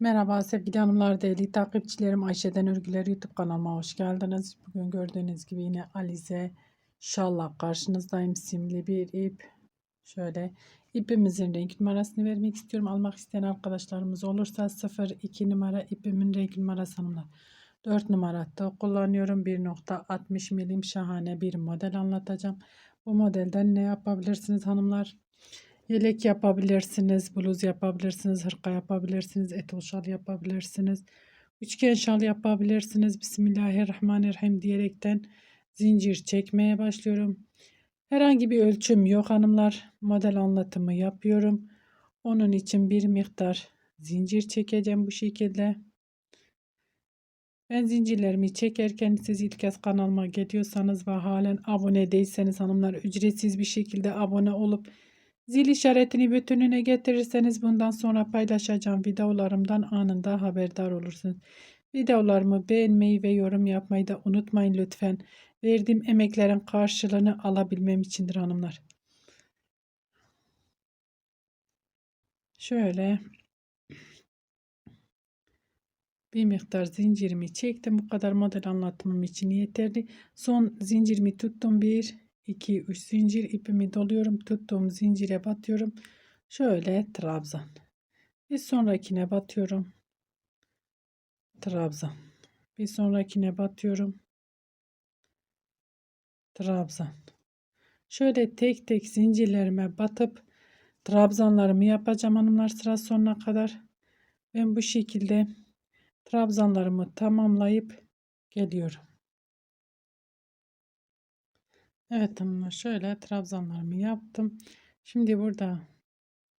Merhaba sevgili hanımlar, değerli takipçilerim. Ayşe'den Örgüler YouTube kanalıma hoş geldiniz. Bugün gördüğünüz gibi yine Alize şallah karşınızdayım. Simli bir ip. Şöyle ipimizin renk numarasını vermek istiyorum. Almak isteyen arkadaşlarımız olursa 02 numara ipimin renk numarası hanımlar. 4 numaratta kullanıyorum. 1.60 milim şahane bir model anlatacağım. Bu modelden ne yapabilirsiniz hanımlar? Yelek yapabilirsiniz, bluz yapabilirsiniz, hırka yapabilirsiniz, etol şal yapabilirsiniz. Üçgen şal yapabilirsiniz. Bismillahirrahmanirrahim diyerekten zincir çekmeye başlıyorum. Herhangi bir ölçüm yok hanımlar. Model anlatımı yapıyorum. Onun için bir miktar zincir çekeceğim bu şekilde. Ben zincirlerimi çekerken siz ilk kez kanalıma geliyorsanız ve halen abone değilseniz hanımlar ücretsiz bir şekilde abone olup Zil işaretini bütününe getirirseniz bundan sonra paylaşacağım videolarımdan anında haberdar olursunuz. Videolarımı beğenmeyi ve yorum yapmayı da unutmayın lütfen. Verdiğim emeklerin karşılığını alabilmem içindir hanımlar. Şöyle bir miktar zincirimi çektim. Bu kadar model anlatımım için yeterli. Son zincirimi tuttum. Bir 2 3 zincir ipimi doluyorum tuttuğum zincire batıyorum. Şöyle trabzan. Bir sonrakine batıyorum. Trabzan. Bir sonrakine batıyorum. Trabzan. Şöyle tek tek zincirlerime batıp trabzanlarımı yapacağım hanımlar sıra sonuna kadar. Ben bu şekilde trabzanlarımı tamamlayıp geliyorum Evet hanımlar şöyle trabzanlarımı yaptım. Şimdi burada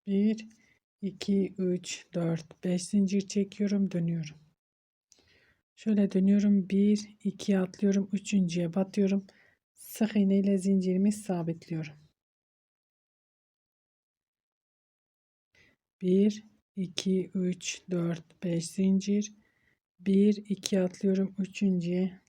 1, 2, 3, 4, 5 zincir çekiyorum dönüyorum. Şöyle dönüyorum 1, 2 atlıyorum. Üçüncüye batıyorum. Sık iğne zincirimi sabitliyorum. 1, 2, 3, 4, 5 zincir. 1, 2 atlıyorum. Üçüncüye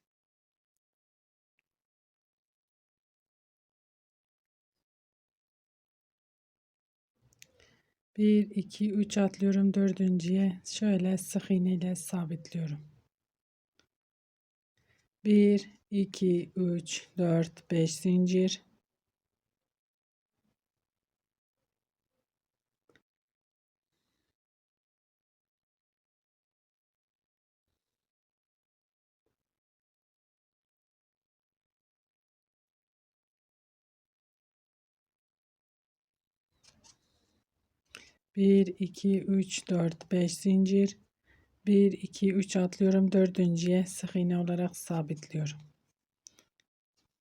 Bir, iki, üç atlıyorum dördüncüye. Şöyle sık iğne ile sabitliyorum. Bir, iki, üç, dört, beş zincir. Bir, iki, üç, dört, beş zincir. Bir, iki, üç atlıyorum. Dördüncüye sık iğne olarak sabitliyorum.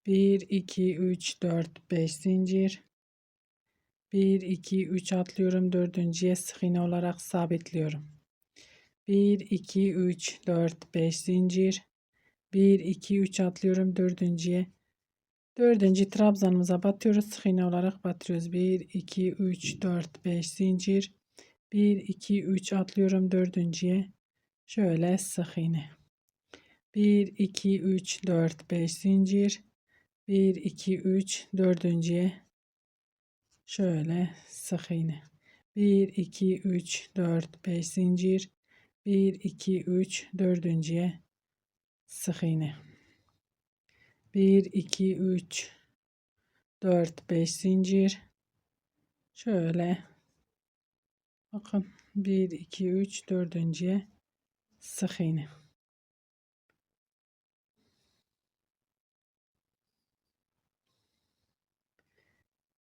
Bir, iki, üç, dört, beş zincir. Bir, iki, üç atlıyorum. Dördüncüye sık iğne olarak sabitliyorum. Bir, iki, üç, dört, beş zincir. Bir, iki, üç atlıyorum. Dördüncüye Dördüncü trabzanımıza batıyoruz. Sık iğne olarak batırıyoruz. 1, 2, 3, 4, 5 zincir. 1, 2, 3 atlıyorum dördüncüye. Şöyle sık iğne. 1, 2, 3, 4, 5 zincir. 1, 2, 3, dördüncüye. Şöyle sık iğne. 1, 2, 3, 4, 5 zincir. 1, 2, 3, dördüncüye sık iğne. 1 2 3 4 5 zincir. Şöyle. Bakın 1 2 3 dördüncüye sık iğne.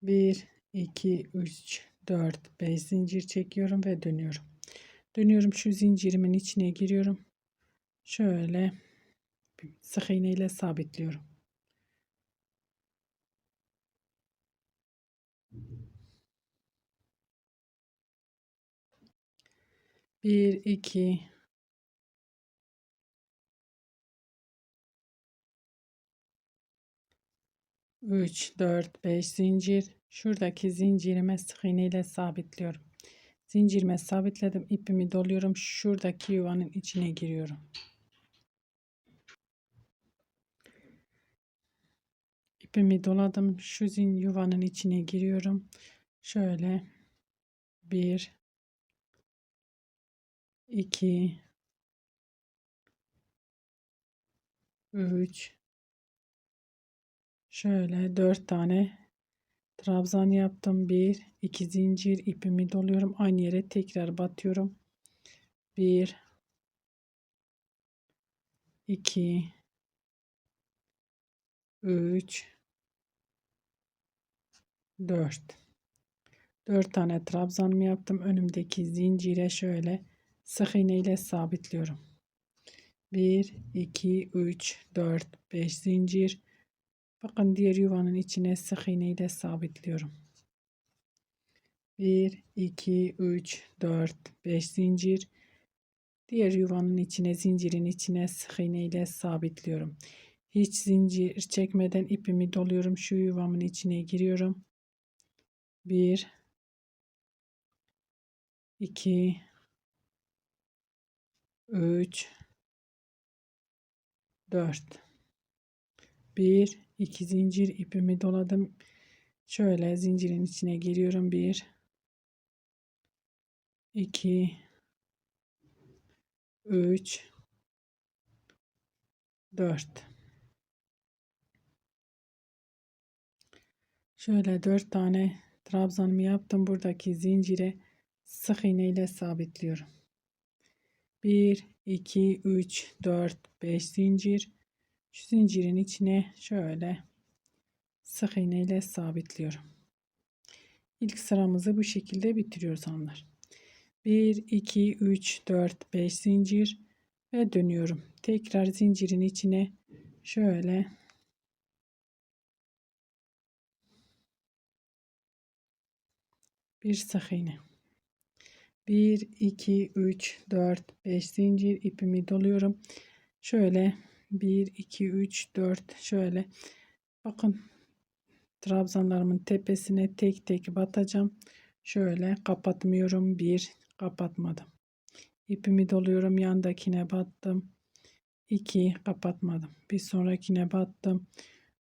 Bir iki üç dört beş zincir çekiyorum ve dönüyorum. Dönüyorum şu zincirimin içine giriyorum. Şöyle sık iğne ile sabitliyorum Bir, iki, üç, dört, beş zincir. Şuradaki zincirime sık iğne ile sabitliyorum. Zincirime sabitledim. ipimi doluyorum. Şuradaki yuvanın içine giriyorum. İpimi doladım. Şu zin yuvanın içine giriyorum. Şöyle bir 2 3 şöyle 4 tane trabzan yaptım. 1 2 zincir ipimi doluyorum. Aynı yere tekrar batıyorum. 1 2 3 4 4 tane trabzanımı yaptım. Önümdeki zincire şöyle sık iğne ile sabitliyorum. 1 2 3 4 5 zincir. Bakın diğer yuvanın içine sık iğne ile sabitliyorum. 1 2 3 4 5 zincir. Diğer yuvanın içine zincirin içine sık iğne ile sabitliyorum. Hiç zincir çekmeden ipimi doluyorum şu yuvamın içine giriyorum. 1 2 3 4 1 2 zincir ipimi doladım. Şöyle zincirin içine giriyorum. 1 2 3 4 şöyle 4 tane trabzanımı yaptım. Buradaki zincire sık iğne ile sabitliyorum 1 2 3 4 5 zincir. Şu zincirin içine şöyle sık iğne ile sabitliyorum. İlk sıramızı bu şekilde bitiriyoruz hanımlar. 1 2 3 4 5 zincir ve dönüyorum. Tekrar zincirin içine şöyle bir sık iğne 1 2 3 4 5 zincir ipimi doluyorum. Şöyle 1 2 3 4 şöyle. Bakın trabzanlarımın tepesine tek tek batacağım. Şöyle kapatmıyorum. Bir kapatmadım. İpimi doluyorum. Yandakine battım. 2 kapatmadım. Bir sonrakine battım.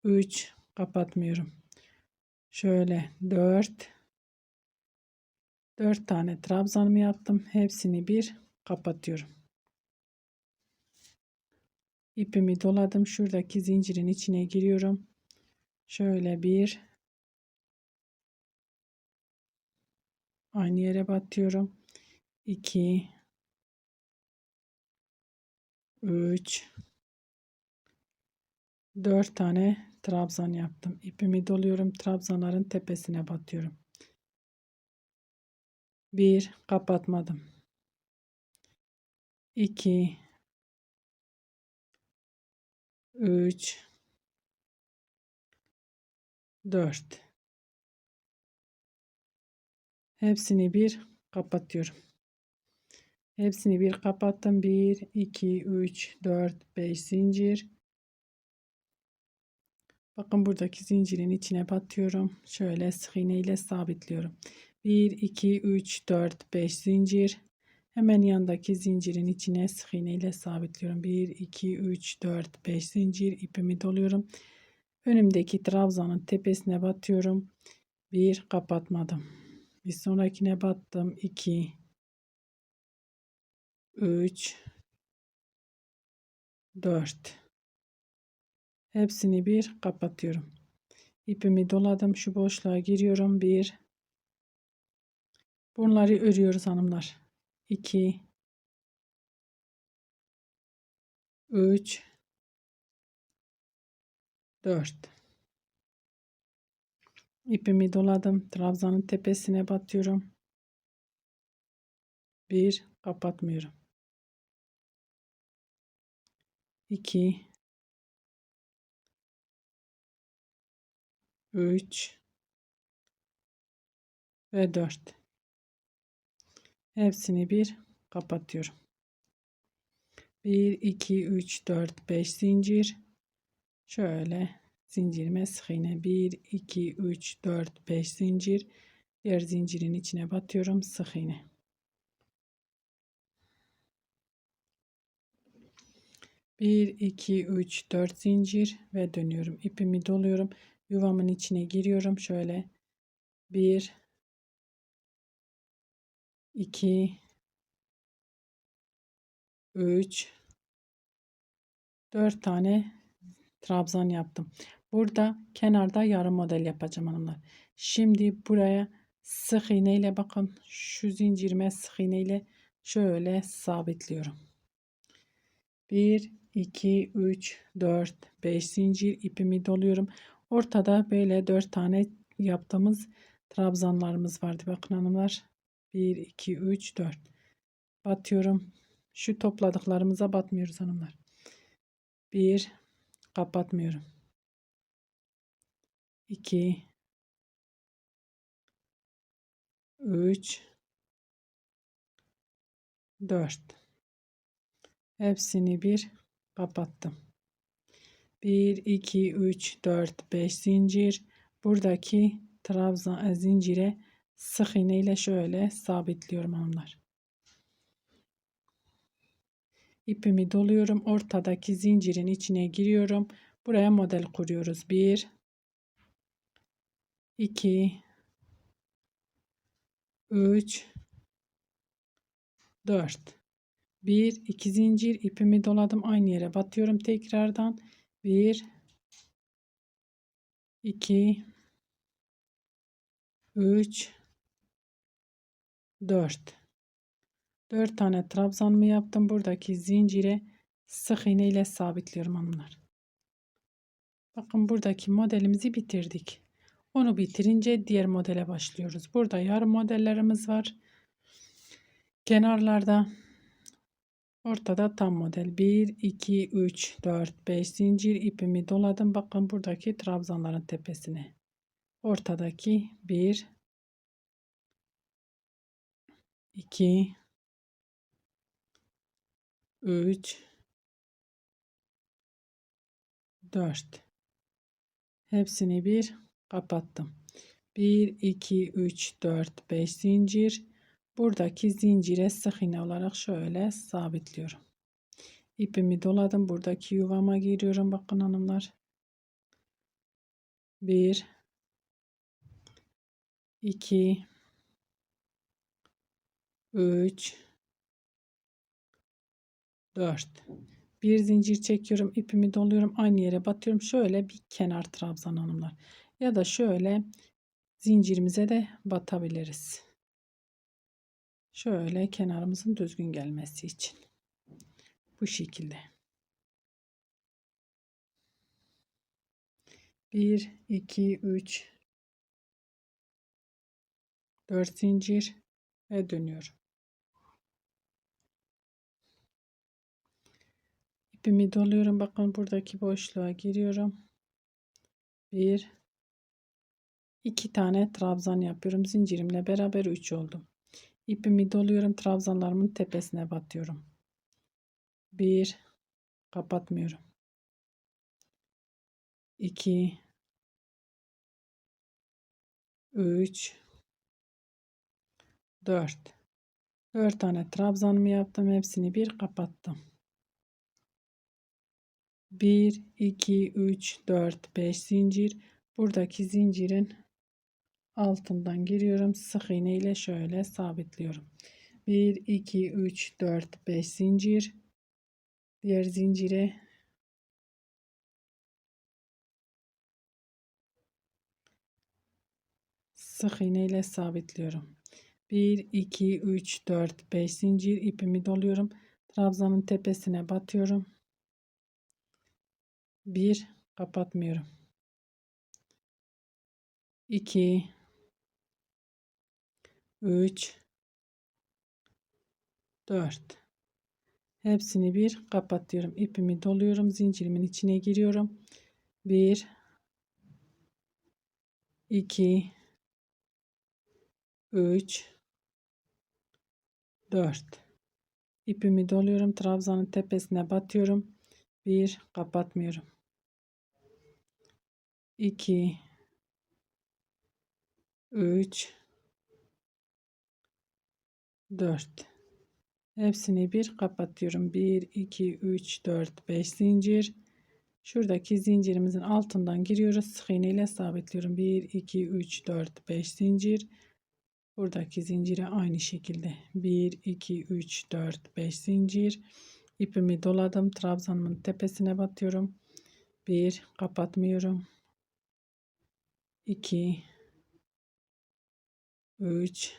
3 kapatmıyorum. Şöyle 4 4 tane trabzanımı yaptım. Hepsini bir kapatıyorum. İpimi doladım. Şuradaki zincirin içine giriyorum. Şöyle bir aynı yere batıyorum. 2 3 4 tane trabzan yaptım. İpimi doluyorum. Trabzanların tepesine batıyorum. 1 kapatmadım. 2 3 4 hepsini bir kapatıyorum. Hepsini bir kapattım. 1 2 3 4 5 zincir. Bakın buradaki zincirin içine batıyorum. Şöyle sık iğne ile sabitliyorum 1 2 3 4 5 zincir. Hemen yandaki zincirin içine sık iğne ile sabitliyorum. 1 2 3 4 5 zincir. İpimi doluyorum. Önümdeki trabzanın tepesine batıyorum. 1 kapatmadım. Bir sonrakine battım. 2 3 4 hepsini bir kapatıyorum. İpimi doladım. Şu boşluğa giriyorum. 1 Bunları örüyoruz hanımlar. 2 3 4 İpimi doladım. Trabzanın tepesine batıyorum. 1 kapatmıyorum. 2 3 ve 4 Hepsini bir kapatıyorum. 1 2 3 4 5 zincir. Şöyle zincirime sık iğne 1 2 3 4 5 zincir. Diğer zincirin içine batıyorum sık iğne. Bir, iki, üç, dört zincir ve dönüyorum. İpimi doluyorum. Yuvamın içine giriyorum. Şöyle bir, 2 3 4 tane trabzan yaptım. Burada kenarda yarım model yapacağım hanımlar. Şimdi buraya sık iğne ile bakın şu zincirime sık iğne ile şöyle sabitliyorum. 1 2 3 4 5 zincir ipimi doluyorum. Ortada böyle 4 tane yaptığımız trabzanlarımız vardı. Bakın hanımlar. 1 2 3 4 batıyorum. Şu topladıklarımıza batmıyoruz hanımlar. 1 kapatmıyorum. 2 3 4 hepsini bir kapattım 1 2 3 4 5 zincir buradaki trabzan e, zincire sık iğne ile şöyle sabitliyorum hanımlar ipimi doluyorum ortadaki zincirin içine giriyorum. Buraya model kuruyoruz. 1 2 3 4 1 2 zincir ipimi doladım aynı yere batıyorum tekrardan. 1 2 3 4 4 tane trabzan mı yaptım buradaki zincire sık iğne ile sabitliyorum hanımlar bakın buradaki modelimizi bitirdik onu bitirince diğer modele başlıyoruz. Burada yarım modellerimiz var. Kenarlarda ortada tam model 1 2 3 4 5 zincir ipimi doladım. Bakın buradaki trabzanların tepesine. Ortadaki 1 2 3 4 hepsini bir kapattım. 1 2 3 4 5 zincir buradaki zincire sık iğne olarak şöyle sabitliyorum. İpimi doladım. Buradaki yuvama giriyorum. Bakın hanımlar. 1 2 3 4 bir zincir çekiyorum ipimi doluyorum aynı yere batıyorum şöyle bir kenar trabzan hanımlar ya da şöyle zincirimize de batabiliriz. Şöyle kenarımızın düzgün gelmesi için. Bu şekilde. 1 2 3 4 zincir ve dönüyorum. İpimi doluyorum. Bakın buradaki boşluğa giriyorum. 1 2 tane trabzan yapıyorum. Zincirimle beraber 3 oldum. İpimi doluyorum. Trabzanlarımın tepesine batıyorum. 1 kapatmıyorum. 2 3 4 4 tane trabzanımı yaptım. Hepsini bir kapattım. 1 2 3 4 5 zincir. Buradaki zincirin altından giriyorum. Sık iğne ile şöyle sabitliyorum. 1 2 3 4 5 zincir. Diğer zincire sık iğne ile sabitliyorum. 1 2 3 4 5 zincir ipimi doluyorum. Trabzanın tepesine batıyorum. 1 kapatmıyorum. 2 3 4 hepsini bir kapatıyorum. İpimi doluyorum zincirimin içine giriyorum. 1 2 3 4 ipimi doluyorum trabzanın tepesine batıyorum. 1 kapatmıyorum 2 3 4 hepsini bir kapatıyorum. 1 2 3 4 5 zincir. Şuradaki zincirimizin altından giriyoruz. Sık iğne ile sabitliyorum. 1 2 3 4 5 zincir. Buradaki zincire aynı şekilde. 1 2 3 4 5 zincir. İpimi doladım. Trabzanımın tepesine batıyorum. 1 kapatmıyorum. 2 3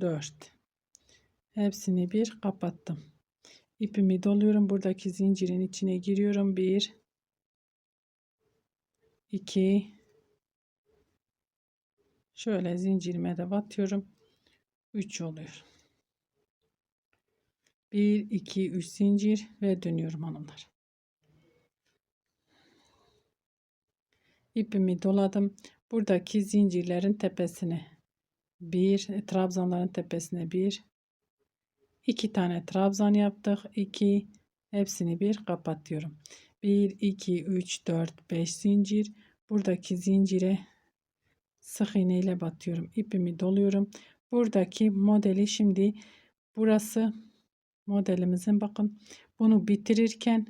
4 hepsini bir kapattım. İpimi doluyorum. Buradaki zincirin içine giriyorum. 1 2 şöyle zincirime de batıyorum. 3 oluyor. 1 2 3 zincir ve dönüyorum hanımlar. İpimi doladım. Buradaki zincirlerin tepesine bir trabzanların tepesine bir iki tane trabzan yaptık. 2 hepsini bir kapatıyorum. 1 2 3 4 5 zincir. Buradaki zincire sık iğne ile batıyorum. İpimi doluyorum. Buradaki modeli şimdi burası modelimizin bakın bunu bitirirken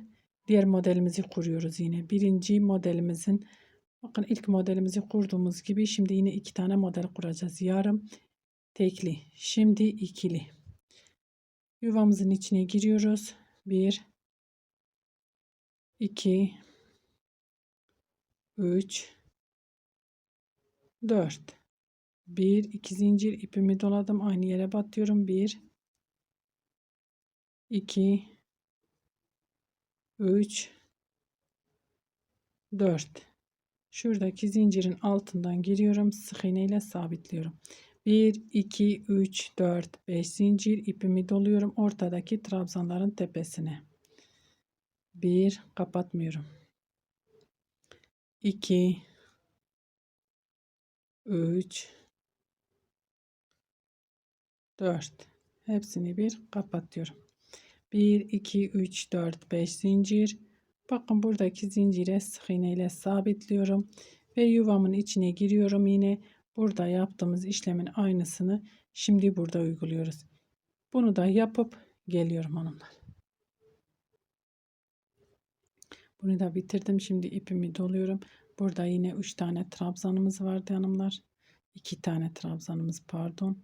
diğer modelimizi kuruyoruz yine. Birinci modelimizin bakın ilk modelimizi kurduğumuz gibi şimdi yine iki tane model kuracağız. Yarım tekli. Şimdi ikili. Yuvamızın içine giriyoruz. 1 2 3 4 1 2 zincir ipimi doladım. Aynı yere batıyorum. 1 2 3 4 şuradaki zincirin altından giriyorum sık iğne ile sabitliyorum. 1 2 3 4 5 zincir ipimi doluyorum ortadaki trabzanların tepesine. 1 kapatmıyorum. 2 3 4 hepsini bir kapatıyorum. 1 2 3 4 5 zincir bakın buradaki zincire sık iğne ile sabitliyorum ve yuvamın içine giriyorum yine. Burada yaptığımız işlemin aynısını şimdi burada uyguluyoruz. Bunu da yapıp geliyorum hanımlar. Bunu da bitirdim. Şimdi ipimi doluyorum. Burada yine 3 tane trabzanımız vardı hanımlar. 2 tane trabzanımız pardon.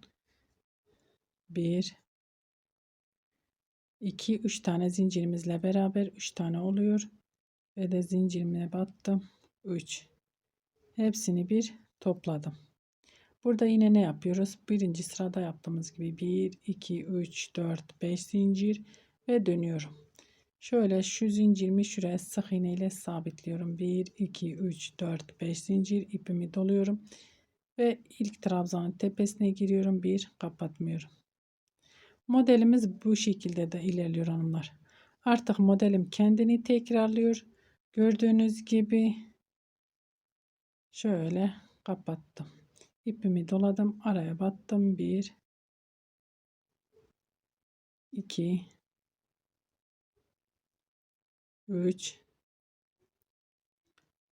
1 2 3 tane zincirimizle beraber 3 tane oluyor. Ve de zincirime battım. 3 hepsini bir topladım. Burada yine ne yapıyoruz? Birinci sırada yaptığımız gibi 1 2 3 4 5 zincir ve dönüyorum. Şöyle şu zincirimi şuraya sık iğne ile sabitliyorum. 1 2 3 4 5 zincir ipimi doluyorum. Ve ilk trabzanın tepesine giriyorum. Bir kapatmıyorum Modelimiz bu şekilde de ilerliyor hanımlar. Artık modelim kendini tekrarlıyor. Gördüğünüz gibi şöyle kapattım. İpimi doladım. Araya battım. 1 2 3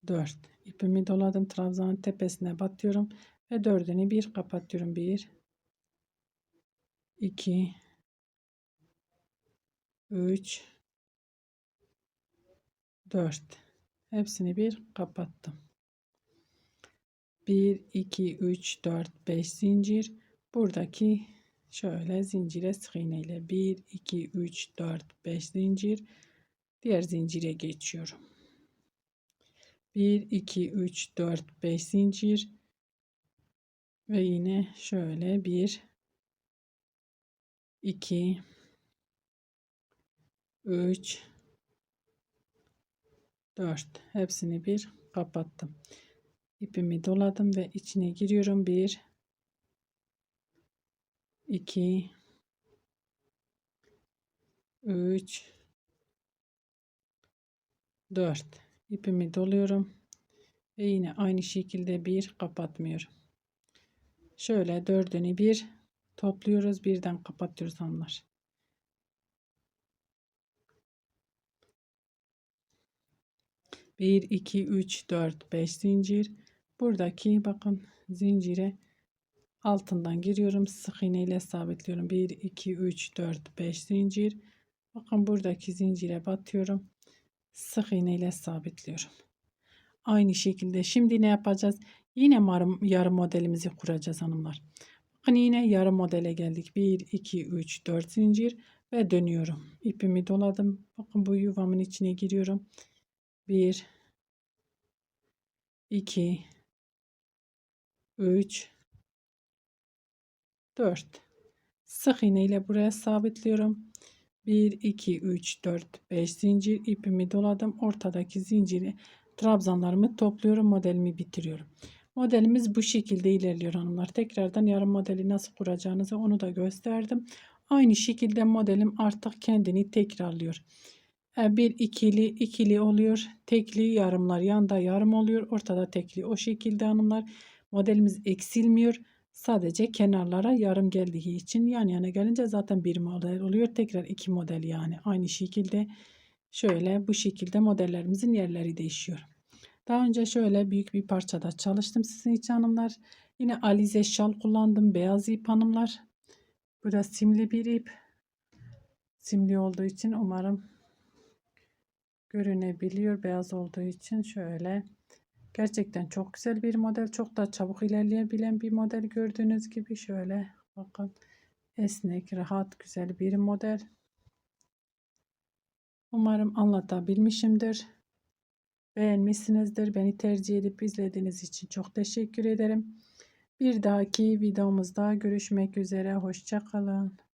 4 ipimi doladım. Trabzanın tepesine batıyorum ve dördünü bir kapatıyorum. 1 2 3 4 hepsini bir kapattım. 1 2 3 4 5 zincir. Buradaki şöyle zincire sık iğne ile 1 2 3 4 5 zincir. Diğer zincire geçiyorum. 1 2 3 4 5 zincir. Ve yine şöyle 1 2 3 4 hepsini bir kapattım. İpimi doladım ve içine giriyorum. 1 2 3 4 ipimi doluyorum ve yine aynı şekilde bir kapatmıyorum. Şöyle dördünü bir topluyoruz. Birden kapatıyoruz hanımlar 1 2 3 4 5 zincir buradaki bakın zincire altından giriyorum sık iğne ile sabitliyorum 1 2 3 4 5 zincir bakın buradaki zincire batıyorum sık iğne ile sabitliyorum aynı şekilde şimdi ne yapacağız yine yarım, modelimizi kuracağız hanımlar Bakın yine yarım modele geldik. 1, 2, 3, 4 zincir ve dönüyorum. İpimi doladım. Bakın bu yuvamın içine giriyorum. 1, 2, 3, 4. Sık iğne ile buraya sabitliyorum. 1, 2, 3, 4, 5 zincir ipimi doladım. Ortadaki zinciri trabzanlarımı topluyorum. Modelimi bitiriyorum. Modelimiz bu şekilde ilerliyor hanımlar. Tekrardan yarım modeli nasıl kuracağınızı onu da gösterdim. Aynı şekilde modelim artık kendini tekrarlıyor. E, Bir ikili ikili oluyor. Tekli yarımlar yanda yarım oluyor. Ortada tekli. O şekilde hanımlar modelimiz eksilmiyor. Sadece kenarlara yarım geldiği için yan yana gelince zaten bir model oluyor. Tekrar iki model yani. Aynı şekilde şöyle bu şekilde modellerimizin yerleri değişiyor. Daha önce şöyle büyük bir parçada çalıştım sizin için hanımlar. Yine alize şal kullandım. Beyaz ip hanımlar. Burada simli bir ip. Simli olduğu için umarım görünebiliyor. Beyaz olduğu için şöyle. Gerçekten çok güzel bir model. Çok da çabuk ilerleyebilen bir model. Gördüğünüz gibi şöyle bakın. Esnek, rahat, güzel bir model. Umarım anlatabilmişimdir. Beğenmişsinizdir. Beni tercih edip izlediğiniz için çok teşekkür ederim. Bir dahaki videomuzda görüşmek üzere. Hoşçakalın.